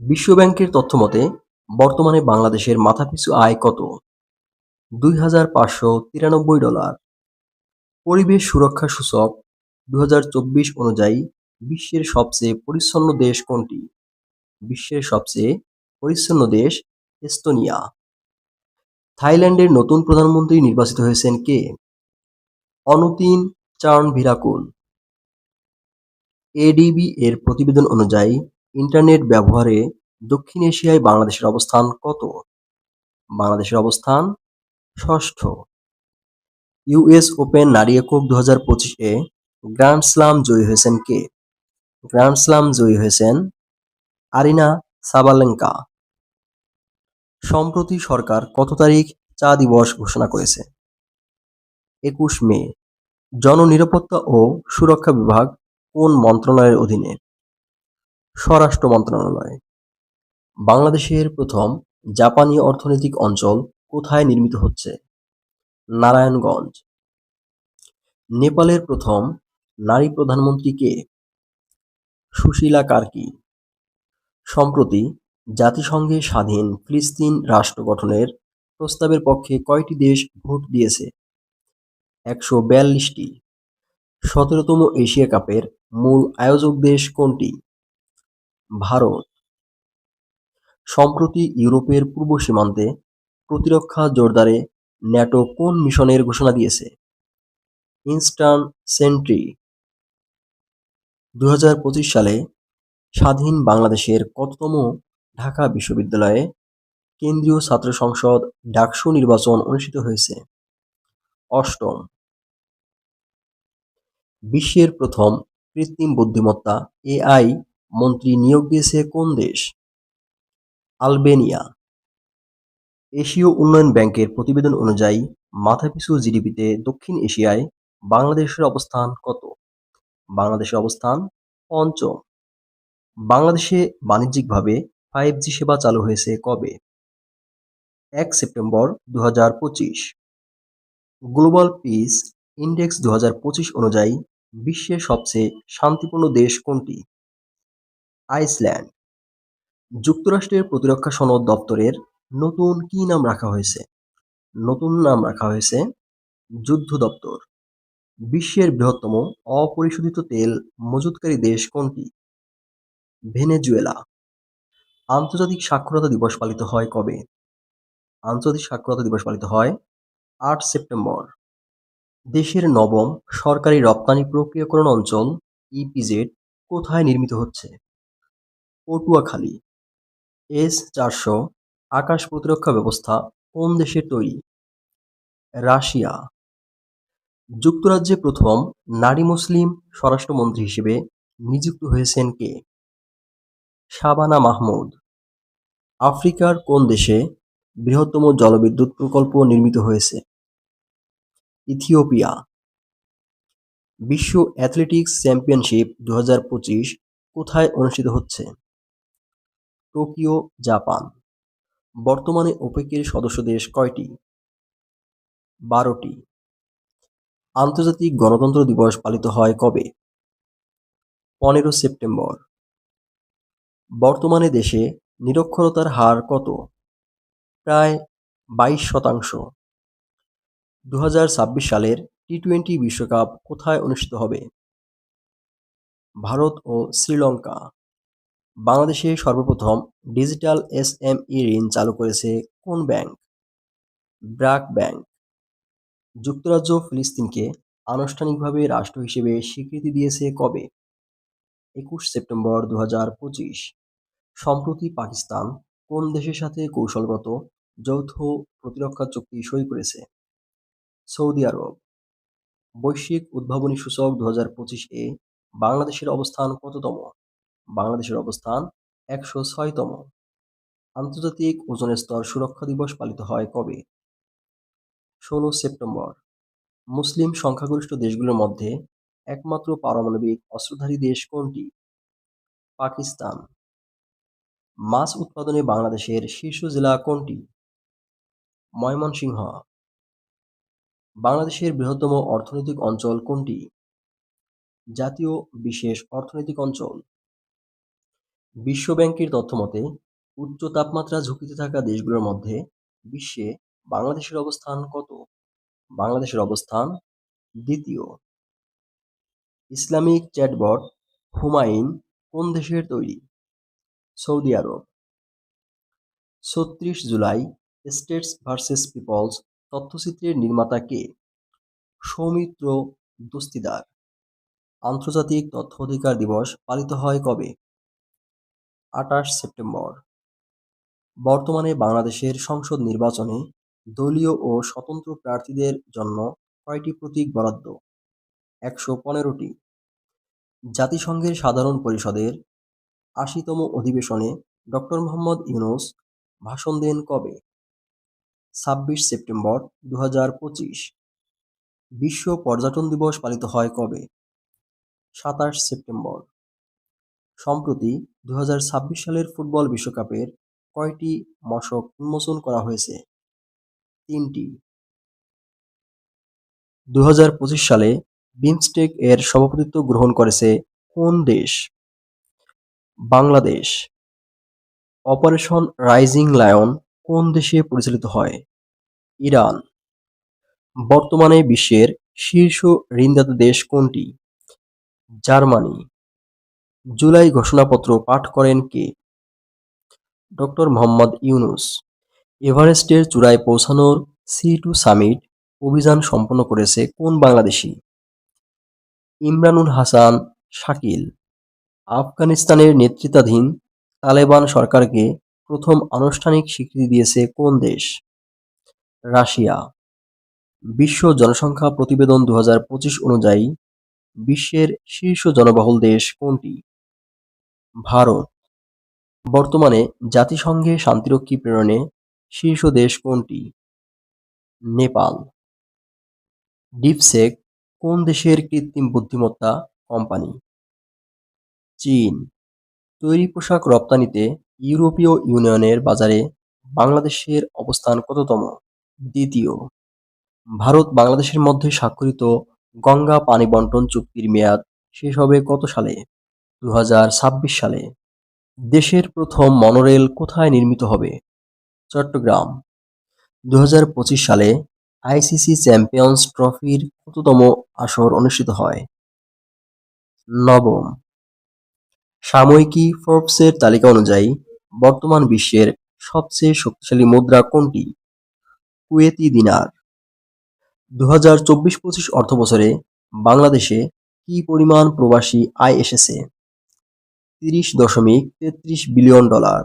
বিশ্বব্যাংকের তথ্যমতে বর্তমানে বাংলাদেশের মাথাপিছু আয় কত? দুই হাজার পাঁচশো তিরানব্বই ডলার। পরিবেশ সুরক্ষা সূচক দু হাজার চব্বিশ অনুযায়ী বিশ্বের সবচেয়ে পরিচ্ছন্ন দেশ কোনটি? বিশ্বের সবচেয়ে পরিচ্ছন্ন দেশ এস্তোনিয়া। থাইল্যান্ডের নতুন প্রধানমন্ত্রী নির্বাচিত হয়েছেন কে? Anutin Charnvirakul. এডিবি এর প্রতিবেদন অনুযায়ী ইন্টারনেট ব্যবহারে দক্ষিণ এশিয়ায় বাংলাদেশের অবস্থান কত? বাংলাদেশের অবস্থান ষষ্ঠ। ইউএস ওপেন নারী একক দু হাজার পঁচিশে গ্র্যান্ড স্লাম জয়ী হয়েছেন কে? গ্র্যান্ড স্লাম জয়ী হয়েছেন আরিনা সাবালেঙ্কা। সম্প্রতি সরকার কত তারিখ চা দিবস ঘোষণা করেছে? একুশ মে। জননিরাপত্তা ও সুরক্ষা বিভাগ কোন মন্ত্রণালয়ের অধীনে? স্বরাষ্ট্র মন্ত্রণালয়। বাংলাদেশের প্রথম জাপানি অর্থনৈতিক অঞ্চল কোথায় নির্মিত হচ্ছে? নারায়ণগঞ্জ। নেপালের প্রথম নারী প্রধানমন্ত্রী কে? সুশীলা কার্কি। সম্প্রতি জাতিসংঘে স্বাধীন ফিলিস্তিন রাষ্ট্র গঠনের প্রস্তাবের পক্ষে কয়টি দেশ ভোট দিয়েছে? একশো বিয়াল্লিশটি। সতেরোতম এশিয়া কাপের মূল আয়োজক দেশ কোনটি? ভারত। সম্প্রতি ইউরোপের পূর্ব সীমান্তে প্রতিরক্ষা জোরদারে ন্যাটো কোন মিশনের ঘোষণা দিয়েছে? ইনস্টান সেন্ট্রি। দু হাজার পঁচিশ সালে স্বাধীন বাংলাদেশের কততম ঢাকা বিশ্ববিদ্যালয়ে কেন্দ্রীয় ছাত্র সংসদ ডাকসু নির্বাচন অনুষ্ঠিত হয়েছে? অষ্টম। বিশ্বের প্রথম কৃত্রিম বুদ্ধিমত্তা এআই মন্ত্রী নিয়োগ দিয়েছে কোন দেশ? আলবেনিয়া। এশীয় উন্নয়ন ব্যাংকের প্রতিবেদন অনুযায়ী, মাথাপিছু জিডিপিতে দক্ষিণ এশিয়ায় বাংলাদেশের অবস্থান কত? বাংলাদেশের অবস্থান পঞ্চম। বাংলাদেশে বাণিজ্যিকভাবে ফাইভ জি সেবা চালু হয়েছে কবে? এক সেপ্টেম্বর দু হাজার পঁচিশ। গ্লোবাল পিস ইন্ডেক্স দু হাজার পঁচিশ অনুযায়ী বিশ্বের সবচেয়ে শান্তিপূর্ণ দেশ কোনটি? আইসল্যান্ড। যুক্তরাষ্ট্রের প্রতিরক্ষা সনদ দপ্তরের নতুন কি নাম রাখা হয়েছে? নতুন নাম রাখা হয়েছে যুদ্ধ দপ্তর। বিশ্বের বৃহত্তম অপরিশোধিত তেল মজুতকারী দেশ কোনটি? ভেনেজুয়েলা। আন্তর্জাতিক সাক্ষরতা দিবস পালিত হয় কবে? আন্তর্জাতিক সাক্ষরতা দিবস পালিত হয় আট সেপ্টেম্বর। দেশের নবম সরকারি রপ্তানি প্রক্রিয়াকরণ অঞ্চল ইপিজেড কোথায় নির্মিত হচ্ছে? পটুয়াখালী। এস চারশো, আকাশ প্রতিরক্ষা ব্যবস্থা, কোন দেশের তৈরি? রাশিয়া। যুক্তরাজ্যে প্রথম নারী মুসলিম স্বরাষ্ট্রমন্ত্রী হিসেবে নিযুক্ত হয়েছেন কে? শাবানা মাহমুদ। আফ্রিকার কোন দেশে বৃহত্তম জলবিদ্যুৎ প্রকল্প নির্মিত হয়েছে? ইথিওপিয়া। বিশ্ব অ্যাথলেটিক্স চ্যাম্পিয়নশিপ দু হাজার পঁচিশ কোথায় অনুষ্ঠিত হচ্ছে? Tokyo, Japan. বর্তমানে ওপেকের সদস্য দেশ কয়টি? বারোটি। আন্তর্জাতিক গণতন্ত্র দিবস পালিত হয় কবে? পনেরো সেপ্টেম্বর। বর্তমানে দেশে নিরক্ষরতার হার কত? প্রায় বাইশ শতাংশ। দু হাজার ছাব্বিশ সালের টি টোয়েন্টি বিশ্বকাপ কোথায় অনুষ্ঠিত হবে? ভারত ও শ্রীলঙ্কা। বাংলাদেশে সর্বপ্রথম ডিজিটাল এসএমই ঋণ চালু করেছে কোন ব্যাংক? ব্র্যাক ব্যাংক। যুক্তরাজ্য ফিলিস্তিনকে আনুষ্ঠানিকভাবে রাষ্ট্র হিসেবে স্বীকৃতি দিয়েছে কবে? একুশ সেপ্টেম্বর দু হাজার পঁচিশ। সম্প্রতি পাকিস্তান কোন দেশের সাথে কৌশলগত যৌথ প্রতিরক্ষা চুক্তি সই করেছে? Saudi Arab. বৈশ্বিক উদ্ভাবনী সূচক দু হাজার পঁচিশ এ বাংলাদেশের অবস্থান কততম? বাংলাদেশের অবস্থান একশো ছয়তম। আন্তর্জাতিক ওজন স্তর সুরক্ষা দিবস পালিত হয় কবে? ষোলো সেপ্টেম্বর। মুসলিম সংখ্যাগরিষ্ঠ দেশগুলোর মধ্যে একমাত্র পারমাণবিক অস্ত্রধারী দেশ কোনটি? পাকিস্তান। মাছ উৎপাদনে বাংলাদেশের শীর্ষ জেলা কোনটি? ময়মনসিংহ। বাংলাদেশের বৃহত্তম অর্থনৈতিক অঞ্চল কোনটি? জাতীয় বিশেষ অর্থনৈতিক অঞ্চল। বিশ্বব্যাংকের তথ্যমতে, উচ্চ তাপমাত্রা ঝুঁকিতে থাকা দেশগুলোর মধ্যে বিশ্বে বাংলাদেশের অবস্থান কত? বাংলাদেশের অবস্থান দ্বিতীয়। ইসলামিক চ্যাটবট হুমায়ুন কোন দেশের তৈরি? Saudi Arab. ছত্রিশ জুলাই, স্টেটস ভার্সেস পিপলস তথ্যচিত্রের নির্মাতা কে? সৌমিত্র দস্তিদার। আন্তর্জাতিক তথ্য অধিকার দিবস পালিত হয় কবে? আঠাশ সেপ্টেম্বর। বর্তমানে বাংলাদেশের সংসদ নির্বাচনে দলীয় ও স্বতন্ত্র প্রার্থীদের জন্য কয়টি প্রতীক বরাদ্দ? একশো পনেরোটি। জাতিসংঘের সাধারণ পরিষদের আশিতম অধিবেশনে ডক্টর মোহাম্মদ ইউনুস ভাষণ দেন কবে? ছাব্বিশ সেপ্টেম্বর দু বিশ্ব পর্যটন দিবস পালিত হয় কবে? সাতাশ সেপ্টেম্বর। সম্প্রতি দু হাজার ছাব্বিশ সালের ফুটবল বিশ্বকাপের কয়টি মশক উন্মোচন করা হয়েছে? তিনটি। দু হাজার পঁচিশ সালে বিমস্টেক এর সভাপতিত্ব গ্রহণ করেছে কোন দেশ? বাংলাদেশ। অপারেশন রাইজিং লায়ন কোন দেশে পরিচালিত হয়? ইরান। বর্তমানে বিশ্বের শীর্ষ ঋণদাতা দেশ কোনটি? জার্মানি। জুলাই ঘোষণাপত্র পাঠ করেন কে? ডক্টর মোহাম্মদ ইউনুস। এভারেস্টের চূড়ায় পৌঁছানোর সি টু সামিট অভিযান সম্পন্ন করেছে কোন বাংলাদেশি? ইমরানুল হাসান, শাকিল। আফগানিস্তানের নেতৃত্বাধীন তালেবান সরকারকে প্রথম আনুষ্ঠানিক স্বীকৃতি দিয়েছে কোন দেশ? রাশিয়া। বিশ্ব জনসংখ্যা প্রতিবেদন দু হাজার পঁচিশ অনুযায়ী বিশ্বের শীর্ষ জনবহুল দেশ কোনটি? ভারত। বর্তমানে জাতিসংঘে শান্তিরক্ষী প্রেরণে শীর্ষ দেশ কোনটি? নেপাল। ডিপসেক কোন দেশের কৃত্রিম বুদ্ধিমত্তা কোম্পানি? চীন। তৈরি পোশাক রপ্তানিতে ইউরোপীয় ইউনিয়নের বাজারে বাংলাদেশের অবস্থান কততম? দ্বিতীয়। ভারত বাংলাদেশের মধ্যে স্বাক্ষরিত গঙ্গা পানি বন্টন চুক্তির মেয়াদ শেষ হবে কত সালে? দু হাজার ছাব্বিশ সালে। দেশের প্রথম মনোরেল কোথায় নির্মিত হবে? চট্টগ্রাম। দু হাজার পঁচিশ সালে আইসিসি চ্যাম্পিয়ন্স ট্রফির কততম আসর অনুষ্ঠিত হয়। নবম। সাময়িকী ফোর্বসের তালিকা অনুযায়ী বর্তমান বিশ্বের সবচেয়ে শক্তিশালী মুদ্রা কোনটি? কুয়েতি দিনার। দু হাজার চব্বিশ পঁচিশ অর্থবছরে বাংলাদেশে কি পরিমাণ প্রবাসী আয় এসেছে? তিরিশ দশমিক তেত্রিশ বিলিয়ন ডলার।